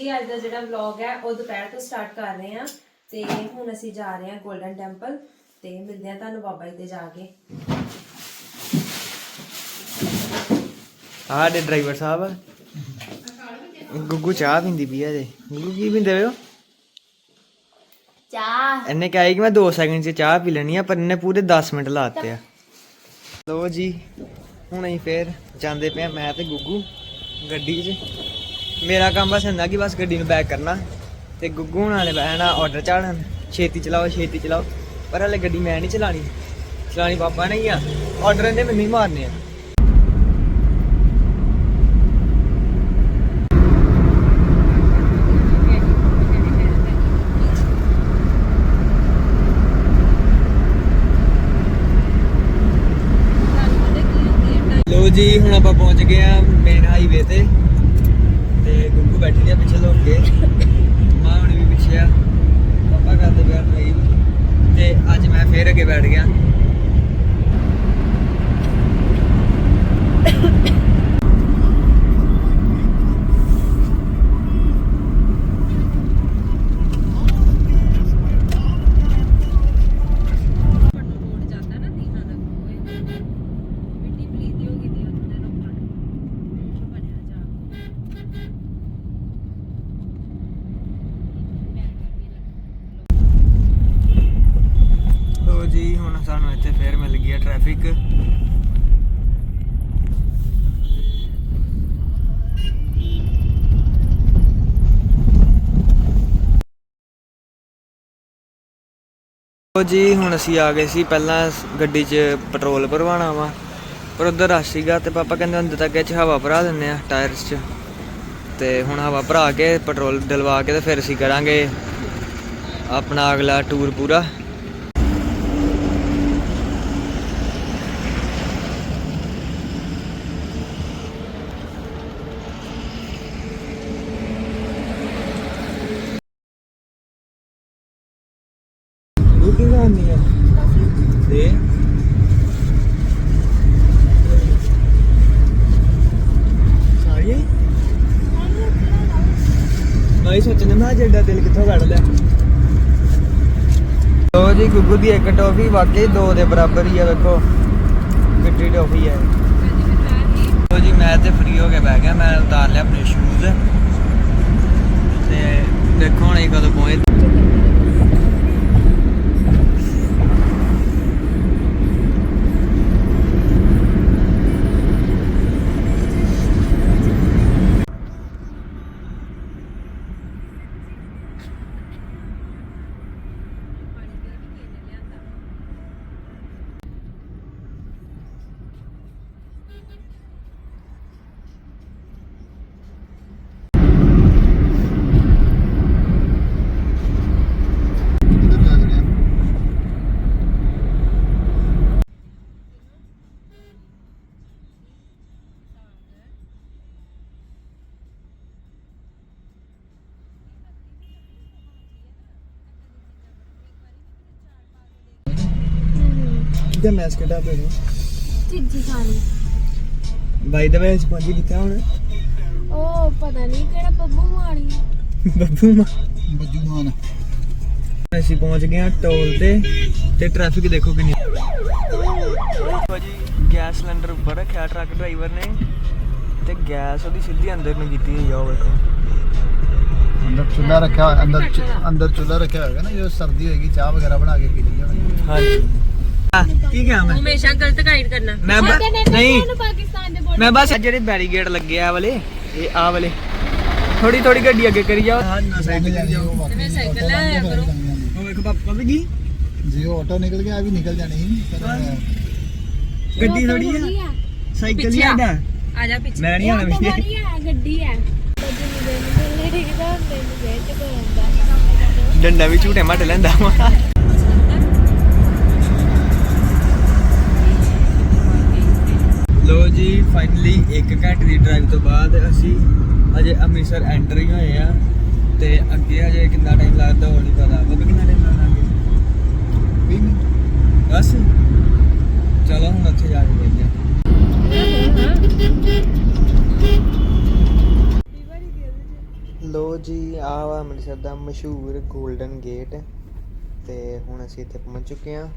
ਜੀ ਅੱਜ ਦਾ ਜਿਹੜਾ ਵਲੌਗ ਹੈ ਉਹ ਦੁਪਹਿਰ ਤੋਂ ਸਟਾਰਟ ਕਰ ਰਹੇ ਹਾਂ ਤੇ ਹੁਣ ਅਸੀਂ ਜਾ ਰਹੇ ਹਾਂ 골ਡਨ ਟੈਂਪਲ ਤੇ ਮਿਲਦੇ ਹਾਂ ਤੁਹਾਨੂੰ ਬਾਬਾ ਜੀ ਤੇ ਜਾ ਕੇ। ਸਾਡੇ ਡਰਾਈਵਰ ਸਾਹਿਬ ਗੁੱਗੂ ਚਾਹ ਪੀਂਦੀ ਪਈ ਆ ਜੇ ਗੁੱਗੂ ਕੀ ਪੀਂਦੇ ਵੇ ਹੋ? ਚਾਹ। ਇਹਨੇ ਕਿਹਾ ਕਿ ਮੈਂ 2 ਸੈਕਿੰਡ 'ਚ ਚਾਹ ਪੀ ਲੈਣੀ ਆ ਪਰ ਇਹਨੇ ਪੂਰੇ 10 ਮਿੰਟ ਲਾਤੇ ਆ। ਲੋ ਜੀ ਹੁਣ ਅਸੀਂ ਫੇਰ ਜਾਂਦੇ ਪਏ ਆ ਮੈਂ ਤੇ ਗੁੱਗੂ ਗੱਡੀ 'ਚ। ਮੇਰਾ ਕੰਮ ਬਸ ਹੁੰਦਾ ਕਿ ਬਸ ਗੱਡੀ ਨੂੰ ਬੈਕ ਕਰਨਾ ਤੇ ਗੁੱਗੂ ਹੁਣਾਂ ਨੇ ਬਹਿਣਾ ਆਰਡਰ ਚਾੜਨ, ਛੇਤੀ ਚਲਾਓ ਛੇਤੀ ਚਲਾਓ। ਪਰ ਹਲੇ ਗੱਡੀ ਮੈਂ ਨਹੀਂ ਚਲਾਣੀ। ਚਲਾਣੀ ਪਾਪਾ ਨੇ ਹੀ ਆ। ਆਰਡਰ ਇਹਨੇ ਮੈਨੂੰ ਹੀ ਮਾਰਨੇ ਆ। ਲੋ ਜੀ, ਹੁਣ ਆਪਾਂ ਪਹੁੰਚ ਗਏ ਆ ਮੇਨ ਹਾਈਵੇ ਤੇ। ਬੈਠੀ ਆ ਪਿੱਛੇ ਲੋਕ ਕੇ। ਮਾਂ ਹੁਣ ਵੀ ਪਿੱਛੇ ਆ। ਪਾਪਾ ਕਰਦੇ ਪਿਆ ਡਰਾਈਵ ਤੇ ਅੱਜ ਮੈਂ ਫੇਰ ਅੱਗੇ ਬੈਠ ਗਿਆ ਰੋਡ ਜਾਂਦਾ ਨਾ ਤੀਹਾਂ ਤੱਕ ਹੋਏ ਮਿੱਟੀ ਪਲੀਤੀ ਹੋ ਗਈ ਦੀ ਉਹਨਾਂ ਦੇ ਲੋਕਾਂ ਨੂੰ ਬਣਿਆ ਜਾ ਲੋ ਜੀ ਹੁਣ ਸਾਨੂੰ ਇੱਥੇ ਫੇਰ ਮਿਲ ਗਿਆ ਟ੍ਰੈਫਿਕ ਜੀ, ਹੁਣ ਅਸੀਂ ਆ ਗਏ ਸੀ ਪਹਿਲਾਂ ਗੱਡੀ 'ਚ ਪੈਟਰੋਲ ਭਰਵਾਉਣਾ ਵਾ। ਪਰ ਉਧਰ ਰਸ਼ ਸੀਗਾ ਤੇ ਪਾਪਾ ਕਹਿੰਦੇ ਅੰਦਰ ਤੱਕ ਇਹ 'ਚ ਹਵਾ ਭਰਾ ਦਿੰਦੇ ਆ ਟਾਇਰਸ 'ਚ। ਤੇ ਹੁਣ ਹਵਾ ਭਰਾ ਕੇ ਪੈਟਰੋਲ ਡਲਵਾ ਕੇ ਤੇ ਫਿਰ ਅਸੀਂ ਕਰਾਂਗੇ ਆਪਣਾ ਅਗਲਾ ਟੂਰ ਪੂਰਾ। ਕੀ ਕਰਨੀ ਆ। ਦੇ ਸਾਰੀ ਮੈਂ ਸੋਚਣਾ ਮੈਂ ਜਿਹੜਾ ਦਿਲ ਕਿੱਥੋਂ ਕੱਢ ਲਿਆ। ਲੋ ਜੀ ਗੁੱਗੂ ਦੀ ਇੱਕ ਟੋਫੀ ਵਾਕਈ ਦੋ ਦੇ ਬਰਾਬਰ ਹੀ ਆ ਵੇਖੋ। ਕਿੱਡੀ ਟੋਫੀ ਹੈ ਲੋ ਜੀ ਮੈਂ ਤੇ ਫ੍ਰੀ ਹੋ ਕੇ ਬਹਿ ਗਿਆ ਮੈਂ ਉਤਾਰ ਲਿਆ ਆਪਣੇ ਸ਼ੂਜ਼ ਤੇ ਦੇਖੋ ਹੁਣ ਇਹ ਕਦੋਂ ਪਹੁੰਚੇ। ਕਿਤੇ ਮੈਸ ਕਿਹੜਾ ਪੇ ਚੀਜੀ ਖਾਣੀ ਬਾਈ ਦਾ ਵੇ ਪਹੁੰਚੀ ਕਿੱਥੇ ਹੁਣ? ਉਹ ਪਤਾ ਨਹੀਂ ਕਿਹੜਾ ਬੱਬੂ ਮਾਣੀ ਬੱਬੂ ਮਾ ਬੱਜੂ ਮਾਨ। ਅਸੀਂ ਪਹੁੰਚ ਗਏ ਹਾਂ ਟੋਲ ਤੇ ਤੇ ਟ੍ਰੈਫਿਕ ਦੇਖੋ ਕਿੰਨੀ ਜੀ ਗੈਸ ਸਿਲੰਡਰ ਉੱਪਰ ਰੱਖਿਆ ਟਰੱਕ ਡਰਾਈਵਰ ਨੇ ਤੇ ਗੈਸ ਉਹਦੀ ਸਿੱਧੀ ਅੰਦਰ ਨੂੰ ਕੀਤੀ ਹੋਈ ਆ ਉਹ ਵੇਖੋ। ਅੰਦਰ ਚੁੱਲ੍ਹਾ ਰੱਖਿਆ ਹੋਇਆ- ਅੰਦਰ ਚ- ਅੰਦਰ ਚੁੱਲ੍ਹਾ ਰੱਖਿਆ ਹੋਏਗਾ ਨਾ ਜੋ ਸਰਦੀ ਹੋਏਗੀ ਚਾਹ ਵਗੈਰਾ ਬਣਾ ਕੇ ਪੀ ਲਈ ਜਾਣੀ ਹਾਂਜੀ। ਕੀ ਕਿਹਾ ਮੈਂ? ਹਮੇਸ਼ਾ ਗਲਤ ਗਾਈਡ ਕਰਨਾ। ਮੈਂ ਬ- ਨਹੀਂ। ਪਾਕਿਸਤਾਨ ਦੇ ਮੈਂ ਬਸ ਜਿਹੜੇ ਬੈਰੀਗੇਡ ਲੱਗੇ ਆ ਵਾਲੇ ਇਹ ਆ ਵਾਲੇ। ਥੋੜੀ ਥੋੜੀ ਗੱਡੀ ਅੱਗੇ ਕਰੀ ਜਾਓ। ਹਾਂ ਨਾ ਸਾਈਕਲ ਲੈ ਜਾਓ ਤੇ ਸਾਈਕਲ ਲੈ ਆਇਆ ਕਰੋ ਉਹ ਵੇਖੋ ਪਾਪਾ ਵੀ ਕੀ ਜੇ ਉਹ ਆਟੋ ਨਿਕਲ ਗਿਆ ਇਹ ਵੀ ਨਿਕਲ ਜਾਣੀ ਸੀ, ਪਰ ਗੱਡੀ ਥੋੜੀ ਆ। ਸਾਈਕਲ ਹੀ ਪਿੱਛੇ ਆ। ਆਡਾ ਆ ਜਾ ਪਿੱਛੇ। ਮੈਂ ਨਹੀਂ ਆਣਾ ਵੀ ਗੱਡੀ ਹੈ ਗੱਡੀ ਹੁੰਦਾ ਡੰਡਾ ਵੀ ਝੂਟੇ ਮੱਟ ਲੈਂਦਾ ਵਾ। ਲੋ ਜੀ ਫਾਈਨਲੀ 1 ਘੰਟੇ ਦੀ ਡਰਾਈਵ ਤੋਂ ਬਾਅਦ ਅਸੀਂ ਅਜੇ ਅੰਮ੍ਰਿਤਸਰ ਐਂਟਰ ਹੀ ਹੋਏ ਆ ਤੇ ਅੱਗੇ ਹਜੇ ਕਿੰਨਾ ਟਾਈਮ ਲੱਗਦਾ ਉਹ ਨਹੀਂ ਪਤਾ। ਬੱਬੇ ਕਿੰਨਾ ਟਾਈਮ ਲੱਗਦਾ ਅੱਗੇ? ਵੀਹ ਮਿੰਟ। ਬਸ। ਚਲੋ ਹੁਣ ਉੱਥੇ ਜਾ ਕੇ ਦੇਖਦੇ ਹਾਂ। ਲੋ ਜੀ ਆਹ ਵਾ ਅੰਮ੍ਰਿਤਸਰ ਦਾ ਮਸ਼ਹੂਰ 골ਡਨ ਗੇਟ ਤੇ ਹੁਣ ਅਸੀਂ ਇੱਥੇ ਪਹੁੰਚ ਚੁੱਕੇ ਹਾਂ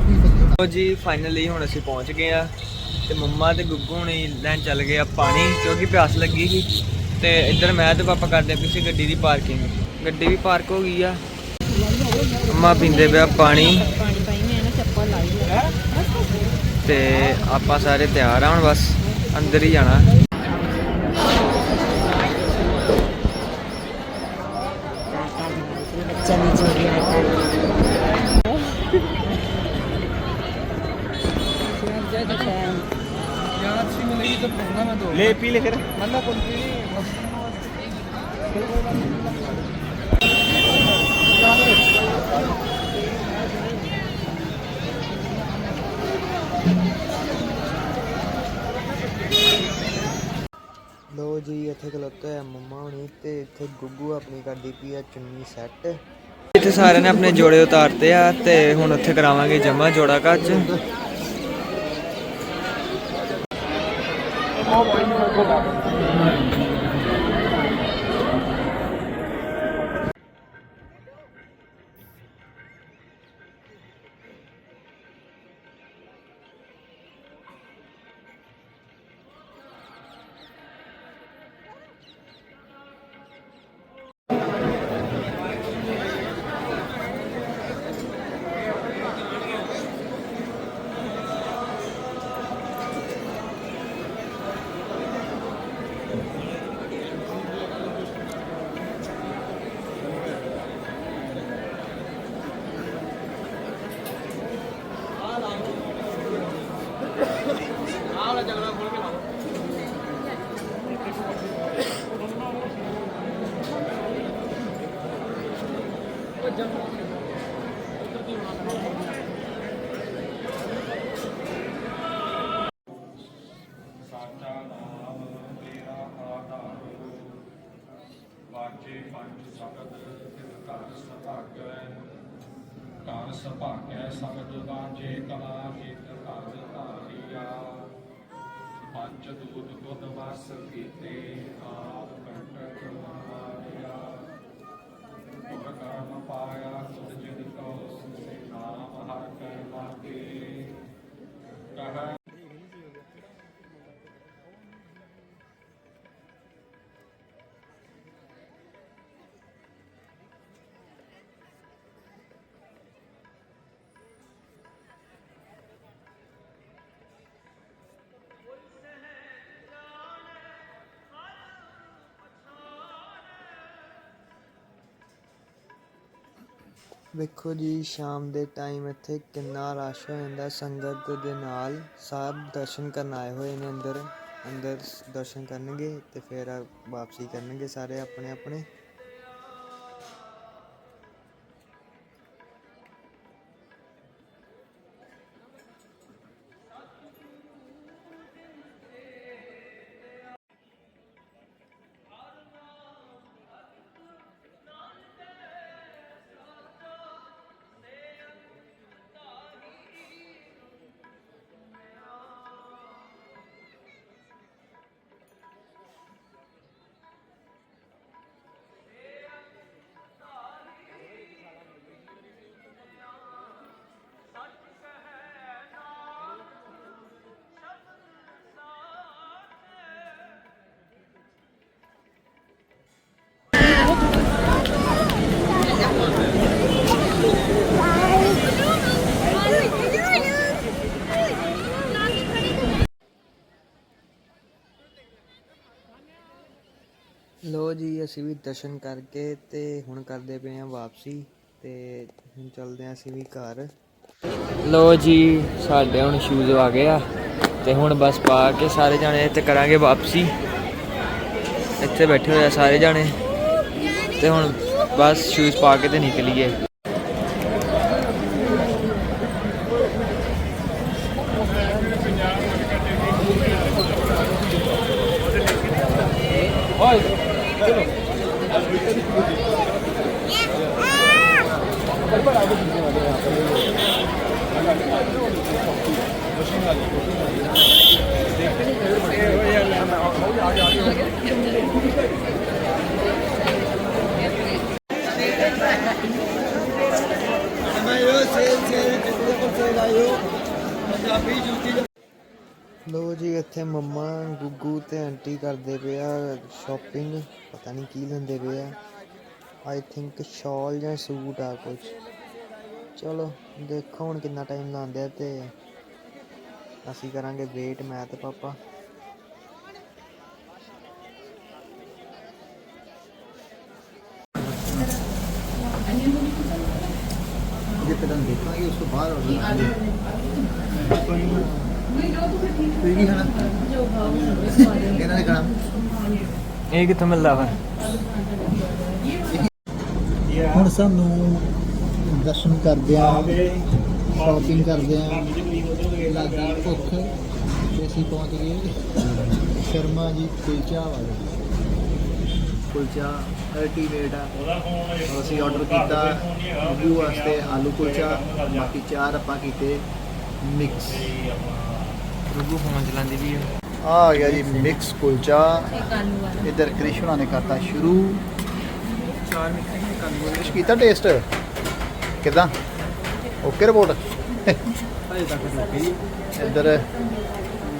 ਲੋ ਜੀ ਫਾਈਨਲੀ ਹੁਣ ਅਸੀਂ ਪਹੁੰਚ ਗਏ ਆ ਤੇ ਮੰਮਾ ਤੇ ਗੁੱਗੂ ਹੁਣੀ ਲੈਣ ਚੱਲ ਗਏ ਆ ਪਾਣੀ, ਕਿਉਂਕਿ ਪਿਆਸ ਲੱਗੀ ਸੀ। ਤੇ ਇੱਧਰ ਮੈਂ ਤੇ ਪਾਪਾ ਕਰਦੇ ਪਏ ਸੀ ਗੱਡੀ ਦੀ ਪਾਰਕਿੰਗ। ਗੱਡੀ ਵੀ ਪਾਰਕ ਹੋ ਗਈ ਆ। ਮੰਮਾ ਪੀਂਦੇ ਪਿਆ ਪਾਣੀ। ਤੇ ਆਪਾਂ ਸਾਰੇ ਤਿਆਰ ਆ ਹੁਣ ਬਸ, ਅੰਦਰ ਹੀ ਜਾਣਾ। ਬੱਚਾ ਨਹੀਂ ਚੋਰੀ ਪੀ ਲੈ ਫਿਰ। ਲੋ ਜੀ ਇੱਥੇ ਖਲੋਤੇ ਆ ਮੰਮਾ ਹੁਣੀ ਤੇ ਇੱਥੇ ਗੁੱਗੂ ਆਪਣੀ ਕਰਦੀ ਪਈ ਆ ਚੁੰਨੀ ਸੈੱਟ ਇੱਥੇ ਸਾਰਿਆਂ ਨੇ ਆਪਣੇ ਜੋੜੇ ਉਤਾਰਤੇ ਆ ਤੇ ਹੁਣ ਉੱਥੇ ਕਰਾਵਾਂਗੇ ਜਮਾ ਜੋੜਾ ਕੱਚ 我唔可以去嗰度。nosso que tem ਵੇਖੋ ਜੀ, ਸ਼ਾਮ ਦੇ ਟਾਈਮ ਇੱਥੇ ਕਿੰਨਾ ਰਸ਼ ਹੋ ਜਾਂਦਾ। ਸੰਗਤ ਦੇ ਨਾਲ ਸਭ ਦਰਸ਼ਨ ਕਰਨ ਆਏ ਹੋਏ ਨੇ ਅੰਦਰ। ਅੰਦਰ ਦਰਸ਼ਨ ਕਰਨਗੇ ਅਤੇ ਫਿਰ ਵਾਪਸੀ ਕਰਨਗੇ ਸਾਰੇ ਆਪਣੇ ਆਪਣੇ ਜੀ ਅਸੀਂ ਵੀ ਦਰਸ਼ਨ ਕਰਕੇ ਤੇ ਹੁਣ ਕਰਦੇ ਪਏ ਹਾਂ ਵਾਪਸੀ ਤੇ ਹੁਣ ਚੱਲਦੇ ਆਂ ਅਸੀਂ ਵੀ ਘਰ। ਲੋ ਜੀ, ਸਾਡੇ ਹੁਣ ਸ਼ੂਜ਼ ਆ ਗਏ ਆ ਤੇ ਹੁਣ ਬਸ ਪਾ ਕੇ ਸਾਰੇ ਜਾਣੇ ਤੇ ਕਰਾਂਗੇ ਵਾਪਸੀ। ਇੱਥੇ ਬੈਠੇ ਹੋਏ ਆ ਸਾਰੇ ਜਾਣੇ। ਤੇ ਹੁਣ ਬਸ ਸ਼ੂਜ਼ ਪਾ ਕੇ ਤੇ ਨਿਕਲੀਏ। ਲੋ ਜੀ, ਇੱਥੇ ਮੰਮਾ, ਗੁੱਗੂ ਤੇ ਆਂਟੀ ਕਰਦੇ ਪਿਆ ਸ਼ਾਪਿੰਗ ਪਤਾ ਨਹੀਂ ਕੀ ਲੈਂਦੇ ਪਿਆ ਆਈ ਥਿੰਕ ਸ਼ਾਲ ਜਾਂ ਸੂਟ ਆ ਕੁਝ ਚਲੋ ਦੇਖੋ ਹੁਣ ਕਿੰਨਾ ਟਾਈਮ ਲਾਉਂਦੇ ਆ ਤੇ ਅਸੀਂ ਕਰਾਂਗੇ ਵੇਟ ਮੈਂ ਤੇ ਪਾਪਾ ਦੇਖਾਂਗੇ ਉਸ ਤੋਂ ਬਾਅਦ ਇਹ ਕਿੱਥੋਂ ਮਿਲਦਾ ਫਿਰ? ਹੁਣ ਸਾਨੂੰ ਦਰਸ਼ਨ ਕਰਦੇ ਆ ਸ਼ਾਪਿੰਗ ਕਰਦੇ ਆ। ਲੱਗੀ ਭੁੱਖ ਤੇ ਅਸੀਂ ਪਹੁੰਚ ਗਏ ਸ਼ਰਮਾ ਜੀ ਕੁਲਚਾ ਵਾਲੇ। ਕੁਲਚਾ ਅਲਟੀਮੇਟ ਆ। ਅਸੀਂ ਆਰਡਰ ਕੀਤਾ ਬੱਬੂ ਵਾਸਤੇ ਆਲੂ ਕੁਲਚਾ ਬਾਕੀ ਚਾਰ ਆਪਾਂ ਕੀਤੇ ਮਿਕਸ ਗੁੱਗੂ ਫੋਨ ਚਲਾਉਂਦੀ ਵੀ ਆ ਆ ਗਿਆ ਜੀ ਮਿਕਸ ਕੁਲਚਾ ਇਧਰ ਕ੍ਰਿਸ਼ਨਾ ਨੇ ਕਰਤਾ ਸ਼ੁਰੂ। ਚਾਰ ਕੁਛ ਕੀਤਾ ਟੇਸਟ ਕਿਦਾਂ? ਓਕੇ ਰਿਪੋਰਟ ਹਜੇ ਤੱਕ ਰੁਕੀ ਇੱਧਰ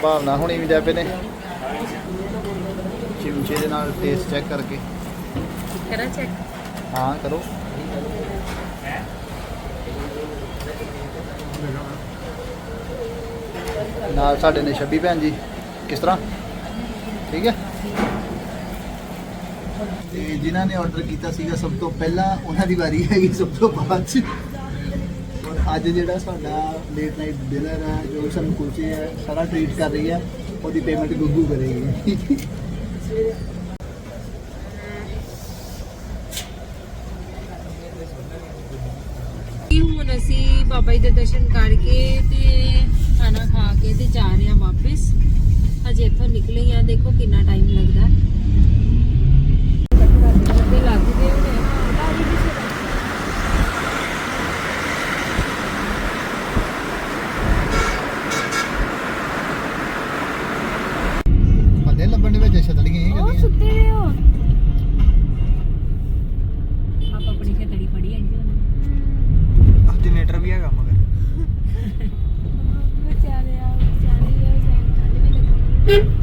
ਭਾਵਨਾ ਹੋਣੀ ਵੀ ਜਾ ਪਏ ਨੇ। ਚਿਮਚੇ ਦੇ ਨਾਲ ਟੇਸਟ ਚੈੱਕ ਕਰਕੇ। ਕਰਾਂ ਚੈੱਕ ਹਾਂ ਕਰੋ। ਨਾਲ ਸਾਡੇ ਨੇ ਛੱਬੀ ਭੈਣ ਜੀ। ਕਿਸ ਤਰ੍ਹਾਂ? ਠੀਕ ਹੈ? ਤੇ ਜਿਨ੍ਹਾਂ ਨੇ ਆਰਡਰ ਕੀਤਾ ਸੀਗਾ, ਸਭ ਤੋਂ ਪਹਿਲਾਂ ਉਹਨਾਂ ਦੀ ਵਾਰੀ ਹੈਗੀ ਸਭ ਤੋਂ ਬਾਅਦ ਚ। ਔਰ ਅੱਜ ਜਿਹੜਾ ਸਾਡਾ ਲੇਟ ਨਾਈਟ ਡਿਨਰ ਹੈ, ਜੋ ਸਾਨੂੰ ਕੁਲਚੇ ਹੈ, ਸਾਰਾ ਟ੍ਰੀਟ ਕਰ ਰਹੀ ਹੈ, ਉਹਦੀ ਪੇਮੈਂਟ ਗੁੱਗੂ ਕਰੇਗੀ। ਹੁਣ ਅਸੀਂ ਬਾਬਾ ਜੀ ਦੇ ਦਰਸ਼ਨ ਕਰਕੇ ਤੇ ਖਾਣਾ ਖਾ ਕੇ ਤੇ ਜਾ ਰਹੇ ਹਾਂ ਵਾਪਸ। ਅਜੇ ਇੱਥੋਂ ਨਿਕਲੇ ਹਾਂ ਦੇਖੋ ਕਿੰਨਾ ਟਾਈਮ ਲੱਗਦਾ। ਹੈ। ਤੇ ਲੱਗ ਗਏ ਹੋਣੇ ਆ। ਹੱਲੇ ਲੱਭਣ ਦੇ ਵਿੱਚ ਛਤੜੀਆਂ ਹੀ ਉਹ ਗੱਡੀਆਂ ਸੁੱਤੇ ਨੇ ਉਹ ਆਪਾਂ ਆਪਣੀ ਖੇਤੜੀ ਫੜੀ ਆਈ ਜੀ ਜਨਰੇਟਰ ਵੀ ਹੈਗਾ ਮਗਰ ਵਿਚਾਰੇ ਆ ਵਿਚਾਰੀ ਆ ਜਾਨ ਕੱਲ ਵੀ ਲੱਗੀ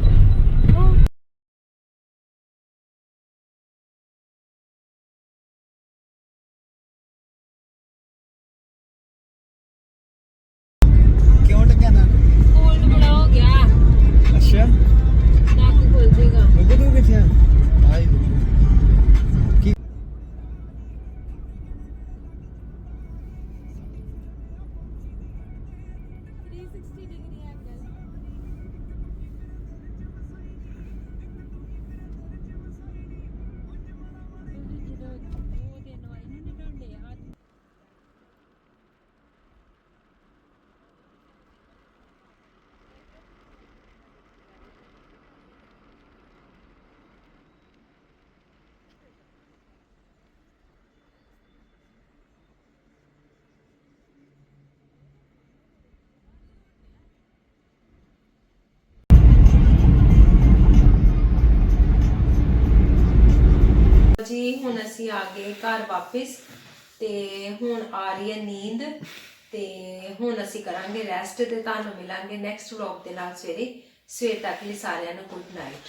ਜੀ ਅਸੀਂ ਆ ਗਏ ਘਰ ਵਾਪਿਸ ਤੇ ਹੁਣ ਆ ਰਹੀ ਹੈ ਨੀਂਦ ਤੇ ਹੁਣ ਅਸੀਂ ਕਰਾਂਗੇ ਰੈਸਟ ਤੇ ਤੁਹਾਨੂੰ ਮਿਲਾਂਗੇ ਨੈਕਸਟ ਵਲੌਗ ਦੇ ਨਾਲ ਸਵੇਰੇ। ਸਵੇਰ ਤੱਕ ਲਈ ਸਾਰਿਆਂ ਨੂੰ ਗੁੱਡ ਨਾਈਟ